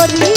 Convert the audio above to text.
sari